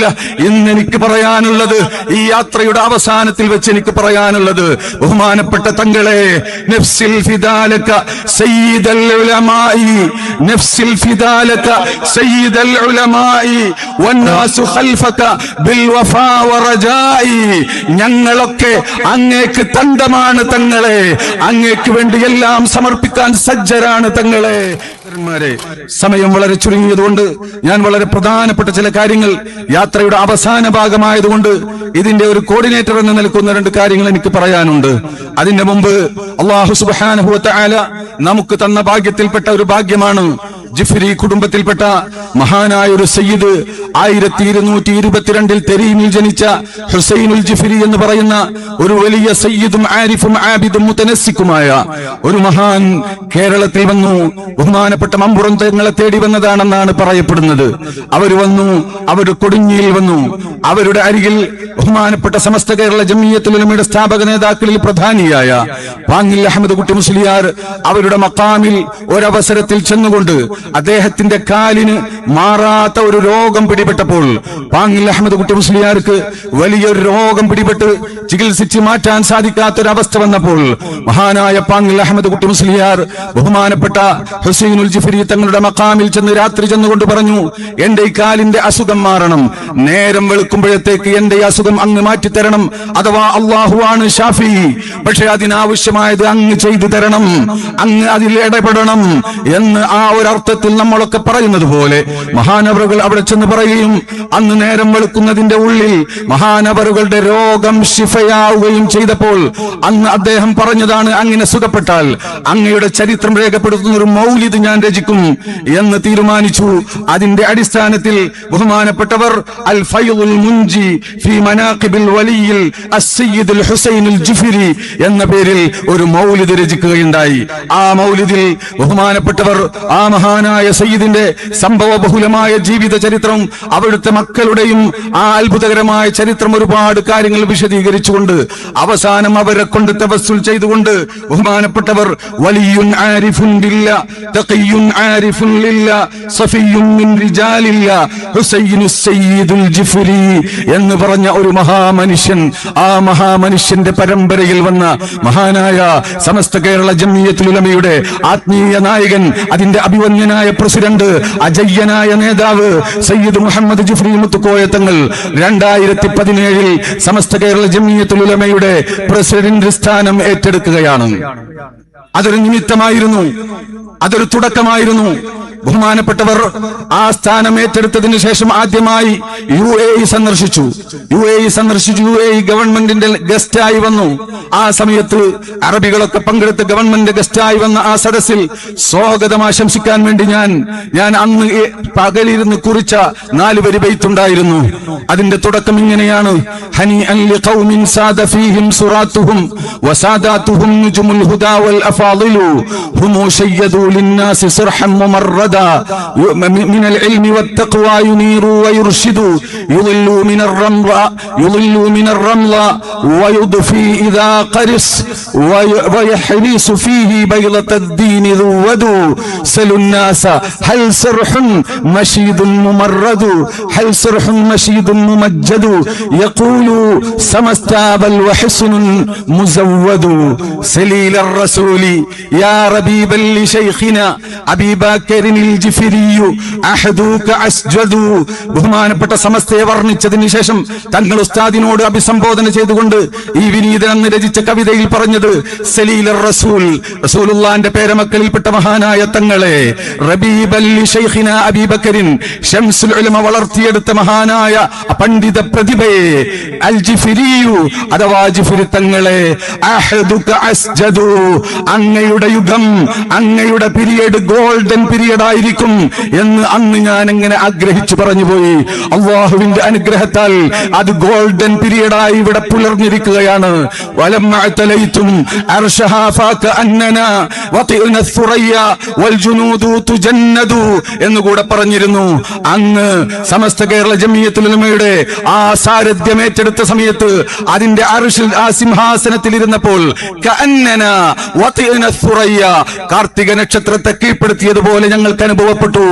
സമയമില്ല ഇന്ന് എനിക്ക് പറയാനുള്ളത് ഈ യാത്രയുടെ അവസാനത്തിൽ വെച്ച് എനിക്ക് പറയാനുള്ളത്. ബഹുമാനപ്പെട്ട തങ്ങളെ നഫ്സിൽ ഫിദാലക സയ്യിദൽ ഉലമായി നഫ്സിൽ ഫിദാലക ഉലമായി വന്നാസു ഖൽഫക ബിൽ വഫാ വറജായി ഞങ്ങളൊക്കെ അങ്ങേക്ക് തണ്ടമാണ് തങ്ങളെ. അങ്ങേക്ക് വേണ്ടി എല്ലാം സമർപ്പിക്കാൻ സജ്ജരാണ് തങ്ങളെ. സമയം വളരെ ചുരുങ്ങിയതുകൊണ്ട് ഞാൻ വളരെ പ്രധാനപ്പെട്ട ചില കാര്യങ്ങൾ യാത്രയുടെ അവസാന ഭാഗമായതുകൊണ്ട് ഇതിന്റെ ഒരു കോർഡിനേറ്റർ എന്ന് നിൽക്കുന്ന രണ്ട് കാര്യങ്ങൾ എനിക്ക് പറയാനുണ്ട്. അതിന്റെ മുമ്പ് അള്ളാഹു സുബാനുഭവത്തെ ആല നമുക്ക് തന്ന ഭാഗ്യത്തിൽപ്പെട്ട ഒരു ഭാഗ്യമാണ് ജിഫ്രി കുടുംബത്തിൽപ്പെട്ട മഹാനായ ഒരു സയ്യിദ് ആയിരത്തി ഇരുന്നൂറ്റി ഇരുപത്തിരണ്ടിൽ തെരീമിൽ ജനിച്ച ഹുസൈനുൽ ജിഫിരി എന്ന് പറയുന്ന ഒരു വലിയ സയ്യിദും ആരിഫും ആബിദും മുത്തനസിക്കുമായ ഒരു മഹാൻ കേരളത്തിൽ വന്നു. ബഹുമാനപ്പെട്ട മമ്പുറം തങ്ങളെ തേടി വന്നതാണെന്നാണ് പറയപ്പെടുന്നത്. അവർ വന്നു അവർ കൊടുങ്ങിയിൽ വന്നു. അവരുടെ അരികിൽ ബഹുമാനപ്പെട്ട സമസ്ത കേരള ജമീയത്തുലമയുടെ സ്ഥാപക നേതാക്കളിൽ പ്രധാനിയായ പാങ്ങിൽ അഹമ്മദ് കുട്ടി മുസ്ലിയാർ അവരുടെ മക്കാമിൽ ഒരവസരത്തിൽ ചെന്നുകൊണ്ട് അദ്ദേഹത്തിന്റെ കാലിന് മാറാത്ത ഒരു രോഗം പിടിപെട്ടപ്പോൾ പാങ്ങിൽ അഹമ്മദ് കുട്ടി മുസ്ലിയാർക്ക് വലിയൊരു രോഗം പിടിപെട്ട് ചികിത്സിച്ച് മാറ്റാൻ സാധിക്കാത്ത ഒരു അവസ്ഥ വന്നപ്പോൾ മഹാനായ പാങ്ങിൽ അഹമ്മദ് കുട്ടി മുസ്ലിയാർ ബഹുമാനപ്പെട്ട ഹുസൈനുൽ ജിഫരി തങ്ങളുടെ മക്കാമിൽ ചെന്ന് രാത്രി ചെന്നുകൊണ്ട് പറഞ്ഞു എന്റെ ഈ കാലിന്റെ അസുഖം മാറണം. നേരം വെളുക്കുമ്പോഴത്തേക്ക് എന്റെ ഈ അസുഖം അങ്ങ് മാറ്റിത്തരണം. അഥവാ അള്ളാഹുവാണ് ഷാഫി. പക്ഷെ അതിനാവശ്യമായത് അങ്ങ് ചെയ്തു തരണം. അങ്ങ് അതിൽ ഇടപെടണം. എന്ന് ആ ഒരു അർത്ഥത്തിൽ നമ്മളൊക്കെ പറയുന്നത് പോലെ മഹാനവറുകൾ അവിടെ ചെന്ന് പറയുകയും അന്ന് നേരം വെളുക്കുന്നതിന്റെ ഉള്ളിൽ മഹാനവറുകളുടെ രോഗം ശിഫയാവുകയും ചെയ്തപ്പോൾ അങ്ങ് അദ്ദേഹം പറഞ്ഞതാണ് അങ്ങനെ സുഖപ്പെട്ടാൽ അങ്ങയുടെ ചരിത്രം രേഖപ്പെടുത്തുന്ന ഒരു മൗലിദ് ഞാൻ രചിക്കും എന്ന് തീരുമാനിച്ചു. അതിന്റെ അടിസ്ഥാനത്തിൽ ബഹുമാനപ്പെട്ടവർ അൽ ഫൈദുൽ മുൻജി ഫി മനാഖിബിൽ വലിയിൽ അസ്സയ്യിദുൽ ഹുസൈനുൽ ജുഫിരി എന്ന പേരിൽ ഒരു മൗലിദ് രചിക്കുകയുണ്ടായി. ആ മൗലിദിൽ ബഹുമാനപ്പെട്ടവർ ആ മഹാനായ സയ്യിദിന്റെ സംഭവ ബഹുലമായ ജീവിത ചരിത്രം അവിടുത്തെ മക്കളുടെയും ആ അത്ഭുതകരമായ ചരിത്രം ഒരുപാട് കാര്യങ്ങൾ വിശദീകരിച്ചുകൊണ്ട് അവസാനം അവരെ കൊണ്ട് തപസ്സുൽ ചെയ്തുകൊണ്ട് ബഹുമാനപ്പെട്ടവർ വലിയുൻ ആരിഫുൻ ബില്ല തഖിയുൻ ആരിഫുൻ മിൻ റിജാലില്ല ഹുസൈനു സയ്യിദുൽ ജിഫ്രി എന്ന് പറഞ്ഞ ഒരു മഹാമനുഷ്യൻ ആ മഹാമനുഷ്യന്റെ പരമ്പരയിൽ വന്ന മഹാനായ സമസ്ത കേരള ജമിയത്തുലമയുടെ ആത്മീയ നായകൻ അതിന്റെ അഭിവന്യനായ പ്രസിഡന്റ് അജയ്യനായ നേതാവ് സയ്യിദ് മുഹമ്മദ് ജിഫ്രി മുത്തുക്കോയ തങ്ങൾ രണ്ടായിരത്തി പതിനേഴിൽ സമസ്ത കേരള ജമിയത്തുലമയുടെ പ്രസിഡന്റ് സ്ഥാനം ഏറ്റെടുക്കുകയാണ്. അതൊരു നിമിത്തമായിരുന്നു. അതൊരു തുടക്കമായിരുന്നു. ബഹുമാനപ്പെട്ടവർ ആ സ്ഥാനം ഏറ്റെടുത്തതിന് ശേഷം ആദ്യമായി യു എ ഇ സന്ദർശിച്ചു. യു എ ഇ സന്ദർശിച്ചു യു എ ഇ ഗവൺമെന്റിന്റെ ഗസ്റ്റായി വന്നു. ആ സമയത്ത് അറബികളൊക്കെ പങ്കെടുത്ത് ഗവൺമെന്റ് ഗസ്റ്റായി വന്ന ആ സദസ്സിൽ സ്വാഗതം ആശംസിക്കാൻ വേണ്ടി ഞാൻ ഞാൻ അന്ന് പകലിരുന്ന് കുറിച്ച നാല് വരി ബൈത്തുണ്ടായിരുന്നു അതിന്റെ തുടക്കം ഇങ്ങനെയാണ്. ഹനി അലി ഖൗമിൻ സാദ ഫീഹിം സുറാത്തുഹും വസാദാത്തുഹും നുജുമുൽ ഹുദാ വൽ അഫാളിലു ഹുമു ശയ്യദു ലിന്നാസി സിർഹം مرشدا من العلم والتقوى ينير ويرشد يضل من الرمل يضل من الرمل ويضفي إذا قرص ويحنيس فيه بيضة الدين ذو سلوا الناس هل سرح مشيد ممرد؟ هل سرح مشيد ممجد؟ يقول سمستابل وحسن مزود. سليل الرسول يا ربيبا لشيخنا أبي بكر ബഹുമാനപ്പെട്ട സമസ്തയെ വർണിച്ചതിന് ശേഷം തങ്ങൾ ഉസ്താദിനോട് അഭിസംബോധന ചെയ്തുകൊണ്ട് ഈ വിനീതൻ എന്ന് രചിച്ച കവിതയിൽ പറഞ്ഞത് സലീൽ റസൂൽ റസൂലുള്ളാന്റെ പേരമക്കളിൽപ്പെട്ട മഹാനായ തങ്ങളെ. ഷംസുൽ ഉലമ വളർത്തിയെടുത്ത മഹാനായ പണ്ഡിത പ്രതിഭയെ. അഥവാ തങ്ങളെ അങ്ങയുടെ യുഗം അങ്ങയുടെ പീരിയഡ് ഗോൾഡൻ പീരിയഡ് ഉണ്ടായിരിക്കും എന്ന് അന്ന് ഞാൻ അങ്ങനെ ആഗ്രഹിച്ചു പറഞ്ഞു പോയി. അള്ളാഹുവിന്റെ അനുഗ്രഹത്താൽ അത് ഗോൾഡൻ പീരീഡായി ഇവിടെ പുലർന്നിരിക്കുകയാണ്. എന്ന് എന്നുകൂടെ പറഞ്ഞിരുന്നു. അന്ന് സമസ്ത കേരള ജമിയത്തുലമയുടെ ആ സാരഥ്യം ഏറ്റെടുത്ത സമയത്ത് അതിന്റെ അർഷിൽ ആ സിംഹാസനത്തിൽ ഇരുന്നപ്പോൾ കാർത്തിക നക്ഷത്രത്തെ കീഴ്പ്പെടുത്തിയതുപോലെ ഞങ്ങൾക്ക് ഞങ്ങൾക്ക് അനുഭവപ്പെട്ടു.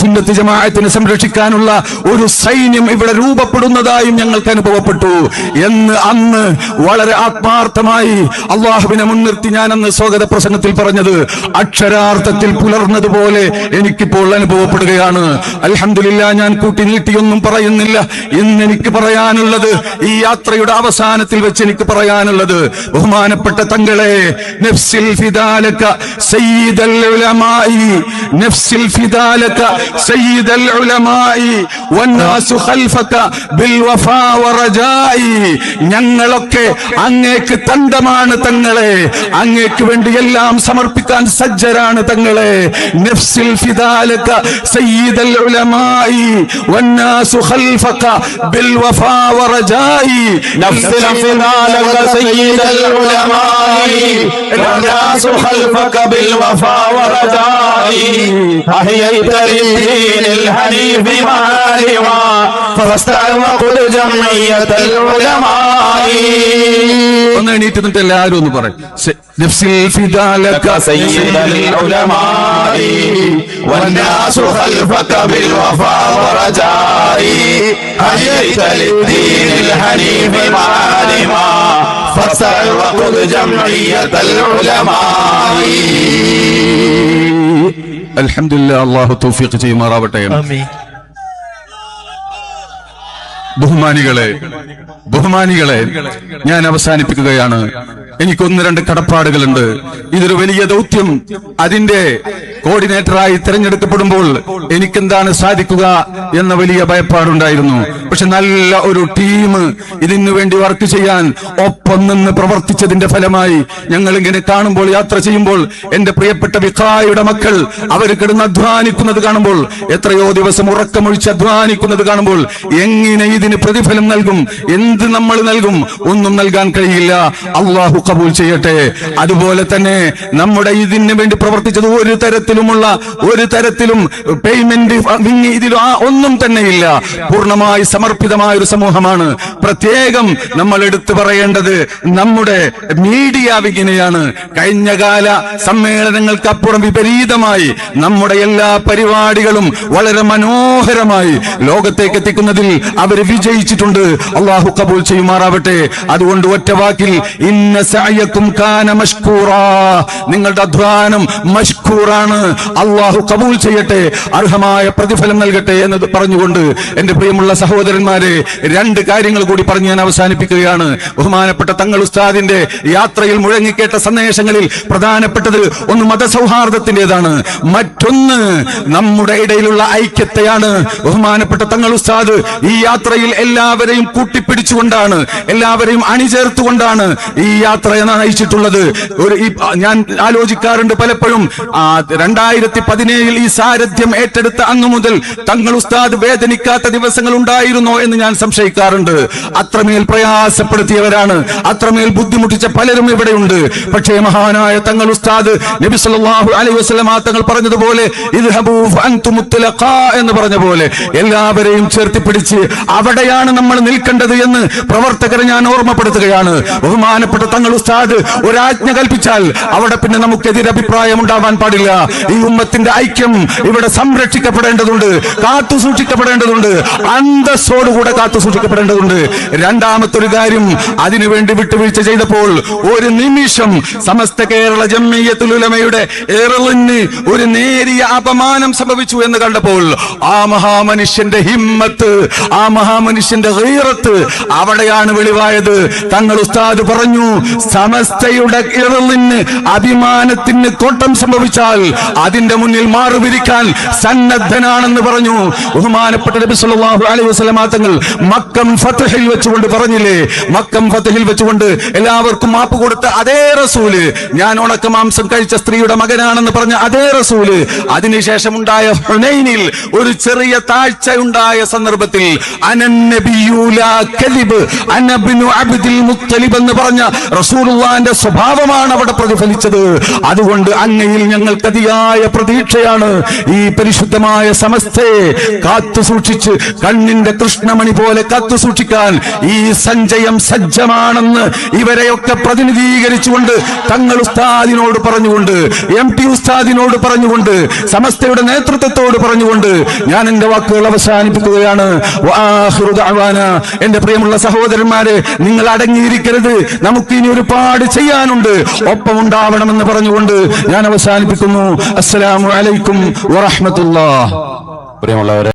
സുന്നത്ത് ജമാഅത്തിനെ സംരക്ഷിക്കാനുള്ള ഒരു സൈന്യം ഇവിടെ രൂപപ്പെടുന്നതായും ഞങ്ങൾക്ക് അനുഭവപ്പെട്ടു. എന്ന് അന്ന് വളരെ ആത്മാർത്ഥമായി അള്ളാഹുവിനെ മുൻനിർത്തി ഞാൻ അന്ന് സ്വാഗത പ്രസംഗത്തിൽ പറഞ്ഞത് അക്ഷരാർത്ഥത്തിൽ പുലർന്നതുപോലെ എനിക്കിപ്പോൾ അനുഭവപ്പെടുകയാണ്. അലഹമില്ല ഞാൻ കൂട്ടി നീട്ടിയൊന്നും പറയുന്നില്ല. ഇന്ന് എനിക്ക് പറയാനുള്ളത് ഈ യാത്രയുടെ അവസാനത്തിൽ വെച്ച് എനിക്ക് പറയാനുള്ളത്. ബഹുമാനപ്പെട്ട തങ്ങളെ നഫ്സിൽ ഫിദാലക ഉലമായി നഫ്സിൽ ഫിദാലക സയ്യിദൽ ഉലമായി വന്നാസു ഖൽഫക ബിൽ വഫാ വറജായി ഞങ്ങളൊക്കെ അങ്ങേക്ക് തണ്ടമാണ് തങ്ങളെ അങ്ങേക്ക് വേണ്ടി എല്ലാം സമർപ്പിക്കാൻ സജ്ജരാണ് തങ്ങളെ നഫ്സിൽ ഫിദാലക സയ്യിദൽ ഉലമായി വന്നാസു ഖൽഫക ബിൽ വഫാ വറജായി نفس الفنالك سيد العلماء والناس خلفك بالوفا ورجاء أحييت للدين الحنيف معالما فاستعمقوا جمعية العلماء ഒന്ന് എണീറ്റ് നിന്നിട്ട് എല്ലാവരും ഒന്ന് പറയും സെ- നഫ്സിൽ ഫിദാലക سيد العلماء والناس خلفك بالوفا ورجاء أحييت للدين الحنيف معالما فاستعمقوا جمعية العلماء അൽഹംദുലില്ലാ അള്ളാഹു തൗഫീഖ് ചെയ്യുമാറാവട്ടെ ബഹുമാനികളെ ബഹുമാനികളെ ഞാൻ അവസാനിപ്പിക്കുകയാണ്. എനിക്കൊന്ന് രണ്ട് കടപ്പാടുകളുണ്ട്. ഇതൊരു വലിയ ദൗത്യം. അതിന്റെ കോർഡിനേറ്ററായി തിരഞ്ഞെടുക്കപ്പെടുമ്പോൾ എനിക്കെന്താണ് സാധിക്കുക എന്ന വലിയ ഭയപ്പാടുണ്ടായിരുന്നു. പക്ഷെ നല്ല ഒരു ടീം ഇതിനു വേണ്ടി വർക്ക് ചെയ്യാൻ ഒപ്പം നിന്ന് പ്രവർത്തിച്ചതിന്റെ ഫലമായി ഞങ്ങൾ ഇങ്ങനെ കാണുമ്പോൾ യാത്ര ചെയ്യുമ്പോൾ എന്റെ പ്രിയപ്പെട്ട വിഖായുടെ മക്കൾ അവർ കിടന്ന് അധ്വാനിക്കുന്നത് കാണുമ്പോൾ എത്രയോ ദിവസം ഉറക്കമൊഴിച്ച് അധ്വാനിക്കുന്നത് കാണുമ്പോൾ എങ്ങനെ ഇതിന് പ്രതിഫലം നൽകും. എന്ത് നമ്മൾ നൽകും? ഒന്നും നൽകാൻ കഴിയില്ല. അള്ളാഹു കബൂൽ ചെയ്യട്ടെ. അതുപോലെ തന്നെ നമ്മുടെ ഇതിന് വേണ്ടി പ്രവർത്തിച്ചത് ഒരു തരത്തിലുമുള്ള ഒരു തരത്തിലും പേയ്മെന്റ് ഇതിൽ ഒന്നും തന്നെയില്ല. പൂർണമായി സമർപ്പിതമായ ഒരു സമൂഹമാണ്. പ്രത്യേകം നമ്മൾ എടുത്തു പറയേണ്ടത് നമ്മുടെ മീഡിയ വിങ്ങിനെയാണ് കഴിഞ്ഞ കാല സമ്മേളനങ്ങൾക്ക് അപ്പുറം വിപരീതമായി നമ്മുടെ എല്ലാ പരിപാടികളും വളരെ മനോഹരമായി ലോകത്തേക്ക് എത്തിക്കുന്നതിൽ അവർ വിജയിച്ചിട്ടുണ്ട്. അള്ളാഹു കബൂൽ ചെയ്യുമാറാവട്ടെ. അതുകൊണ്ട് ഒറ്റ വാക്കിൽ ഇന്ന കാന നിങ്ങളുടെ അധ്വാനം മഷ്കൂറാണ്. അള്ളാഹു കബൂൽ ചെയ്യട്ടെ. അർഹമായ പ്രതിഫലം നൽകട്ടെ എന്ന് പറഞ്ഞുകൊണ്ട് എന്റെ പ്രിയമുള്ള സഹോദരന്മാരെ രണ്ട് കാര്യങ്ങൾ കൂടി പറഞ്ഞ് ഞാൻ അവസാനിപ്പിക്കുകയാണ്. ബഹുമാനപ്പെട്ട തങ്ങൾ ഉസ്താദിന്റെ യാത്രയിൽ മുഴങ്ങിക്കേട്ട സന്ദേശങ്ങളിൽ പ്രധാനപ്പെട്ടത് ഒന്ന് മതസൗഹാർദ്ദത്തിന്റേതാണ് മറ്റൊന്ന് നമ്മുടെ ഇടയിലുള്ള ഐക്യത്തെയാണ്. ബഹുമാനപ്പെട്ട തങ്ങൾ ഉസ്താദ് ഈ യാത്രയിൽ എല്ലാവരെയും കൂട്ടിപ്പിടിച്ചുകൊണ്ടാണ് എല്ലാവരെയും അണിചേർത്തുകൊണ്ടാണ് ഈ യാത്ര നയിച്ചിട്ടുള്ളത്. ഒരു ഞാൻ ആലോചിക്കാറുണ്ട് പലപ്പോഴും രണ്ടായിരത്തി പതിനേഴിൽ ഈ സാരഥ്യം ഏറ്റെടുത്ത അന്നു മുതൽ തങ്ങൾ ഉസ്താദ് വേദനിക്കാത്ത ദിവസങ്ങൾ ഉണ്ടായിരുന്നോ എന്ന് ഞാൻ സംശയിക്കാറുണ്ട്. അത്രമേൽ പ്രയാസപ്പെടുത്തിയവരാണ് അത്രമേൽ ബുദ്ധിമുട്ടിച്ച പലരും ഇവിടെയുണ്ട്. പക്ഷേ മഹാനായ തങ്ങൾ ഉസ്താദ് നബി സല്ലല്ലാഹു അലൈഹി വസല്ലം തങ്ങൾ പറഞ്ഞതുപോലെ എല്ലാവരെയും ചേർത്തി പിടിച്ച് അവിടെയാണ് നമ്മൾ നിൽക്കേണ്ടത് എന്ന് പ്രവർത്തകരെ ഞാൻ ഓർമ്മപ്പെടുത്തുകയാണ്. ബഹുമാനപ്പെട്ട തങ്ങൾ ഉസ്താദ് ഒരാജ്ഞ കൽപ്പിച്ചാൽ അവിടെ പിന്നെ നമുക്കെതിരെ അഭിപ്രായം ഉണ്ടാവാൻ പാടില്ല. ഈ ഉമ്മത്തിന്റെ ഐക്യം ഇവിടെ സംരക്ഷിക്കപ്പെടേണ്ടതുണ്ട് കാത്തു സൂക്ഷിക്കപ്പെടേണ്ടതുണ്ട് അന്തസ്സോടുകൂടെ കാത്തു സൂക്ഷിക്കപ്പെടേണ്ടതുണ്ട്. രണ്ടാമത്തെ ഒരു കാര്യം അതിനുവേണ്ടി വിട്ടുവീഴ്ച ചെയ്തപ്പോൾ ഒരു നിമിഷം സമസ്ത കേരള ജമ്മിയത്തുലുലമയുടെ ഏറലിന് ഒരു നേരിയ അപമാനം സംഭവിച്ചു എന്ന് കണ്ടപ്പോൾ ആ മഹാമനുഷ്യന്റെ ഹിമ്മത്ത് ആ മഹാമനുഷ്യന്റെ ഹീറത്ത് അവിടെയാണ് വെളിവായത്. തങ്ങൾ ഉസ്താദ് പറഞ്ഞു സമസ്തയുടെ ഇറലിന് അഭിമാനത്തിന് കോട്ടം സംഭവിച്ചാൽ അതിന്റെ മുന്നിൽ മാറുപിരിക്കാൻ സന്നദ്ധനാണെന്ന് പറഞ്ഞു. ബഹുമാനപ്പെട്ട നബി സല്ലല്ലാഹു അലൈഹി വസല്ലം തങ്ങൾ മക്കം ഫതഹിൽ വെച്ചുകൊണ്ട് പറഞ്ഞില്ലേ? മക്കം ഫതഹിൽ വെച്ചുകൊണ്ട് എല്ലാവർക്കും മാപ്പ് കൊടുത്ത അതേ റസൂൽ ഞാൻ ഉണക്ക മാംസം കഴിച്ച സ്ത്രീയുടെ മകനാണെന്ന് പറഞ്ഞ അതേ റസൂൽ. അതിനുശേഷം ഉണ്ടായ ഹുനൈനിൽ ഒരു ചെറിയ താഴ്ച ഉണ്ടായ സന്ദർഭത്തിൽ അനൻ എന്ന് പറഞ്ഞ റസൂലുള്ളാന്റെ സ്വഭാവമാണ് അവിടെ പ്രതിഫലിച്ചത് അതുകൊണ്ട് അങ്ങയിൽ ഞങ്ങൾക്ക് അതിയായ പ്രതീക്ഷയാണ് ഈ പരിശുദ്ധമായ സമസ്തയെ കാത്തു സൂക്ഷിച്ച് കണ്ണിന്റെ കൃഷ്ണമണി പോലെ കാത്തു സൂക്ഷിക്കാൻ ഈ സഞ്ചയം സജ്ജമാണെന്ന് ഇവരെയൊക്കെ പ്രതിനിധീകരിച്ചുകൊണ്ട് തങ്ങൾ ഉസ്താദിനോട് പറഞ്ഞുകൊണ്ട് എം പി ഉസ്താദിനോട് പറഞ്ഞുകൊണ്ട് സമസ്തയുടെ നേതൃത്വത്തോട് പറഞ്ഞുകൊണ്ട് ഞാൻ എന്റെ വാക്കുകൾ അവസാനിപ്പിക്കുകയാണ്. എന്റെ പ്രിയമുള്ള സഹോദരന്മാരെ നിങ്ങൾ അടങ്ങിയിരിക്കരുത്. നമുക്ക് ഇനി ഒരുപാട് ചെയ്യാനുണ്ട്. ഒപ്പം ഉണ്ടാവണമെന്ന് പറഞ്ഞുകൊണ്ട് ഞാൻ അവസാനിപ്പിക്കുന്നു. അസ്സലാമു അലൈക്കും വറഹമത്തുള്ള പ്രിയമുള്ളവരെ